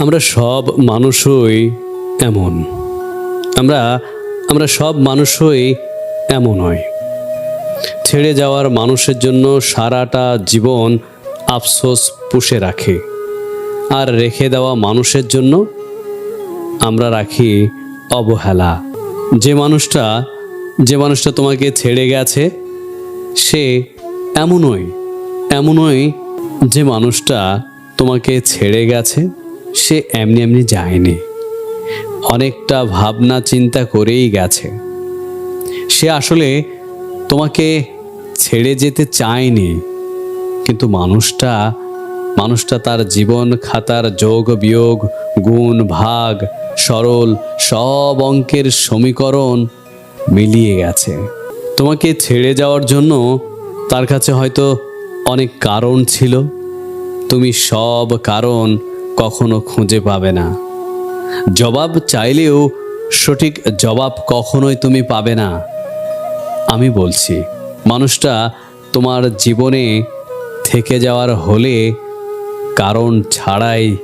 আমরা সব মানুষই এমন। আমরা আমরা সব মানুষই এমন হয় ছেড়ে যাওয়ার মানুষের জন্য সারাটা জীবন আফসোস পুষে রাখে। আর রেখে দেওয়া মানুষের জন্য আমরা রাখি অবহেলা। যে মানুষটা যে মানুষটা তোমাকে ছেড়ে গেছে, সে এমনই এমনই যে মানুষটা তোমাকে ছেড়ে গেছে। সে এমনি এমনি যায়নি। অনেকটা ভাবনা চিন্তা করেই গেছে। সে আসলে তোমাকে ছেড়ে যেতে চায়নি, কিন্তু মানুষটা মানুষটা তার জীবন খাতার যোগ, বিয়োগ, গুণ, ভাগ, সরল সব অঙ্কের সমীকরণ মিলিয়ে গেছে। তোমাকে ছেড়ে যাওয়ার জন্য তার কাছে হয়তো অনেক কারণ ছিল। তুমি সব কারণ কখনো খুঁজে পাবে না। জবাব চাইলেও সঠিক জবাব কখনোই তুমি পাবে না। আমি বলছি, মানুষটা তোমার জীবনে থেকে যাওয়ার হলে কারণ ছাড়াই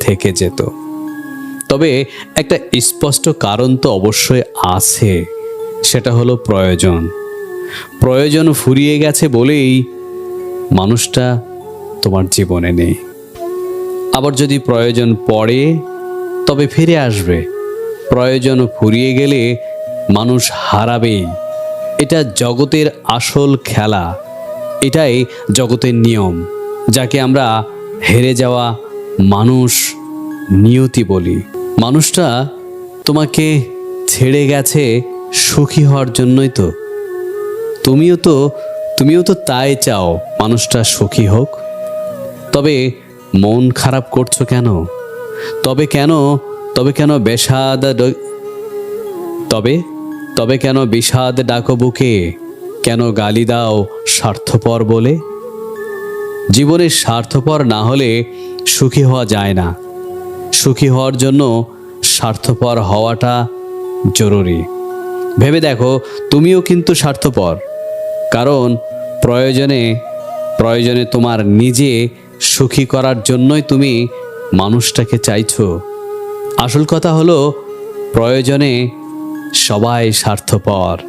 থেকে যেত। তবে একটা স্পষ্ট কারণ তো অবশ্যই আছে, সেটা হলো প্রয়োজন। প্রয়োজন ফুরিয়ে গেছে বলেই মানুষটা তোমার জীবনে নেই। আবার যদি প্রয়োজন পড়ে, তবে ফিরে আসবে। প্রয়োজন ফুরিয়ে গেলে মানুষ হারাবেই এটা জগতের আসল খেলা। এটাই জগতের নিয়ম, যাকে আমরা হেরে যাওয়া মানুষ নিয়তি বলি। মানুষটা তোমাকে ছেড়ে গেছে সুখী হওয়ার জন্যই তো। তুমিও তো তুমিও তো তাই চাও মানুষটা সুখী হোক। তবে মন খারাপ করছ কেন? তবে কেন তবে কেন বেসাদ তবে তবে কেন বিষাদ ডাকো বুকে? কেন গালি দাও স্বার্থপর বলে? জীবনে স্বার্থপর না হলে সুখী হওয়া যায় না। সুখী হওয়ার জন্য স্বার্থপর হওয়াটা জরুরি। ভেবে দেখো, তুমিও কিন্তু স্বার্থপর। কারণ প্রয়োজনে প্রয়োজনে তোমার নিজে সুখী করার জন্যই তুমি মানুষটাকে চাইছ। আসল কথা হলো প্রয়োজনে সবাই স্বার্থপর।